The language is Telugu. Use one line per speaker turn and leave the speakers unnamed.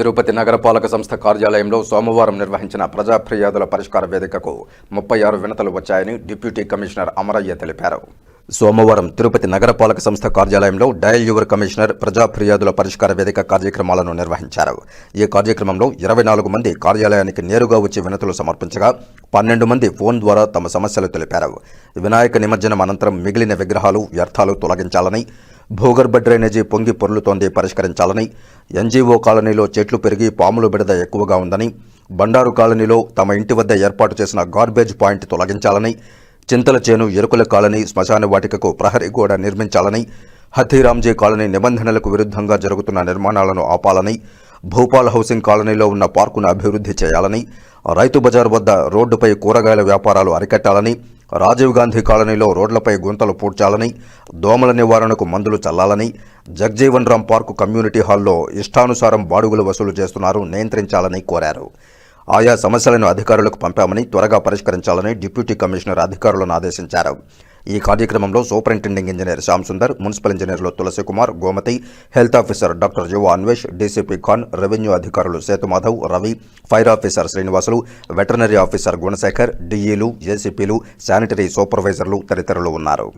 తిరుపతి నగరపాలక సంస్థ కార్యాలయంలో సోమవారం నిర్వహించిన ప్రజా ఫిర్యాదుల పరిష్కార వేదికకు ముప్పై ఆరు వినతలు వచ్చాయని డిప్యూటీ కమిషనర్ అమరయ్య తెలిపారు. సోమవారం తిరుపతి నగరపాలక సంస్థ కార్యాలయంలో డయల్ యువర్ కమిషనర్ ప్రజా ఫిర్యాదుల పరిష్కార వేదిక కార్యక్రమాలను నిర్వహించారు. ఈ కార్యక్రమంలో ఇరవై నాలుగు మంది కార్యాలయానికి నేరుగా వచ్చి వినతులు సమర్పించగా పన్నెండు మంది ఫోన్ ద్వారా తమ సమస్యలు తెలిపారు. వినాయక నిమజ్జనం అనంతరం మిగిలిన విగ్రహాలు వ్యర్థాలు తొలగించాలని భూగర్భ డ్రైనేజీ పొంగి పొర్లుతోంది పరిష్కరించాలని. ఎన్జీఓ కాలనీలో చెట్లు పెరిగి పాములు బిడద ఎక్కువగా ఉందని బండారు కాలనీలో తమ ఇంటి వద్ద ఏర్పాటు చేసిన గార్బేజ్ పాయింట్ తొలగించాలని చింతల చేను ఎరుకుల కాలనీ శ్మశాన వాటికకు ప్రహరీ గోడ నిర్మించాలని హథీరామ్జీ కాలనీ నిబంధనలకు విరుద్ధంగా జరుగుతున్న నిర్మాణాలను ఆపాలని భూపాల్ హౌసింగ్ కాలనీలో ఉన్న పార్కును అభివృద్ధి చేయాలని రైతు బజార్ వద్ద రోడ్డుపై కూరగాయల వ్యాపారాలు అరికట్టాలని రాజీవ్ గాంధీ కాలనీలో రోడ్లపై గుంతలు పూడ్చాలని దోమల నివారణకు మందులు చల్లాలని జగ్జీవన్ రామ్ పార్కు కమ్యూనిటీ హాల్లో ఇష్టానుసారం బాడుగులు వసూలు చేస్తున్నారు నియంత్రించాలని కోరారు. ఆయా సమస్యలను అధికారులకు పంపామని త్వరగా పరిష్కరించాలని డిప్యూటీ కమిషనర్ అధికారులను ఆదేశించారు. ఈ కార్యక్రమంలో superintending engineer Shyam Sundar municipal ఇంజనీర్లు Tulasi Kumar Gomathi health officer doctor Yuva Anvesh DCP Khan revenue అధికారులు Sethumadhav Ravi fire officer Srinivasulu veterinary officer Gunasekhar డిఈలు ఏసీపీలు శానిటరీ సూపర్వైజర్లు తదితరులు ఉన్నారు.